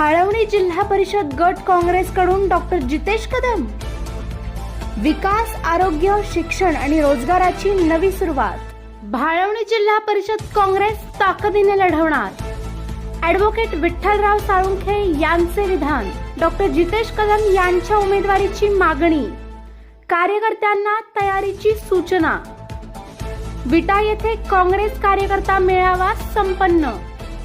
भाळवणी जिल्हा परिषद गट काँग्रेसकडून डॉक्टर जितेश कदम. विकास आरोग्य शिक्षण आणि रोजगाराची नवी सुरुवात. भाळवणी जिल्हा परिषद काँग्रेस ताकदीने लढवणार. ॲडव्होकेट विठ्ठलराव साळुंखे यांचे विधान डॉक्टर जितेश कदम यांच्या उमेदवारीची मागणी. कार्यकर्त्यांना तयारीची सूचना. विटा येथे काँग्रेस कार्यकर्ता मेळावा संपन्न.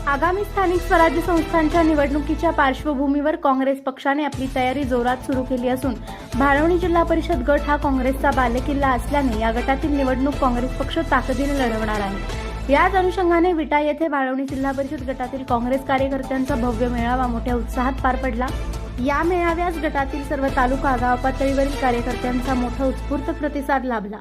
आगामी स्थानिक स्वराज्य संस्थांच्या निवडणुकीच्या पार्श्वभूमीवर काँग्रेस पक्षाने आपली तयारी जोरात सुरू केली असून भाळवणी जिल्हा परिषद गट हा काँग्रेसचा बालेकिल्ला असल्याने या गटातील निवडणूक काँग्रेस पक्ष ताकदीने लढवणार आहे. याच अनुषंगाने विटा येथे भाळवणी जिल्हा परिषद गटातील काँग्रेस कार्यकर्त्यांचा भव्य मेळावा मोठ्या उत्साहात पार पडला. या मेळाव्यास गटातील सर्व तालुका गाव पातळीवरील कार्यकर्त्यांचा मोठा उत्स्फूर्त प्रतिसाद लाभला.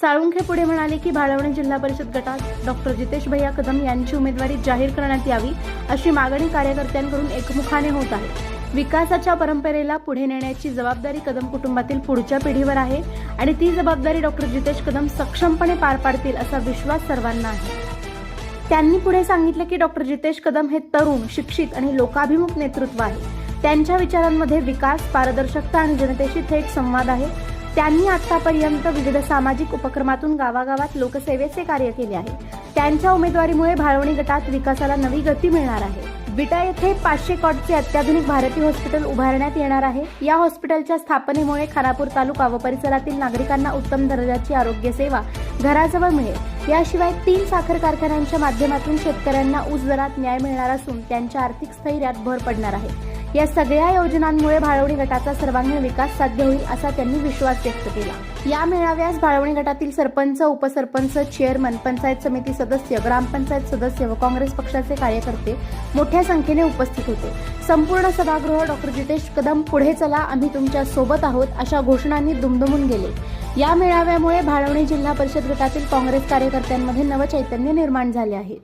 साळुंखे पुढे म्हणाले की भाळवणे जिल्हा परिषद गटात डॉक्टर जितेश भैया कदम यांची उमेदवारी जाहीर करण्यात यावी अशी मागणी कार्यकर्त्यांकडून एकमुखाने होत आहे. विकासाच्या परंपरेला पुढे नेण्याची जबाबदारी कदम कुटुंबातील पुढच्या पिढीवर आहे आणि ती जबाबदारी डॉक्टर जितेश कदम सक्षमपणे पार पाडतील असा विश्वास सर्वांना आहे. त्यांनी पुढे सांगितले की डॉक्टर जितेश कदम हे तरुण शिक्षित आणि लोकाभिमुख नेतृत्व आहे. त्यांच्या विचारांमध्ये विकास पारदर्शकता आणि जनतेशी थेट संवाद आहे. त्यांनी आतापर्यंत विविध सामाजिक उपक्रमातून गावागावात लोकसेवेचे कार्य केले आहे. त्यांच्या उमेदवारीमुळे भाळवणी गटात विकासाला नवी गती मिळणार आहे. विटा येथे पाचशे कॉटचे अत्याधुनिक भारतीय हॉस्पिटल उभारण्यात येणार आहे. या हॉस्पिटलच्या स्थापनेमुळे खानापूर तालुका व परिसरातील नागरिकांना उत्तम दर्जाची आरोग्य सेवा घराजवळ मिळेल. याशिवाय तीन साखर कारखान्यांच्या माध्यमातून शेतकऱ्यांना ऊस दरात न्याय मिळणार असून त्यांच्या आर्थिक स्थैर्यात भर पडणार आहे. या सगळ्या योजनांमुळे भाळवणी गटाचा सर्वांगीण विकास साध्य होईल असा त्यांनी विश्वास व्यक्त केला. या मेळाव्यास भाळवणी गटातील सरपंच उपसरपंच चेअरमन पंचायत समिती सदस्य ग्रामपंचायत सदस्य व काँग्रेस पक्षाचे कार्यकर्ते मोठ्या संख्येने उपस्थित होते. संपूर्ण सभागृह डॉक्टर जितेश कदम पुढे चला आम्ही तुमच्यासोबत आहोत अशा घोषणांनी दुमदुमून गेले. या मेळाव्यामुळे भाळवणी जिल्हा परिषद गटातील काँग्रेस कार्यकर्त्यांमध्ये नवचैतन्य निर्माण झाले आहे.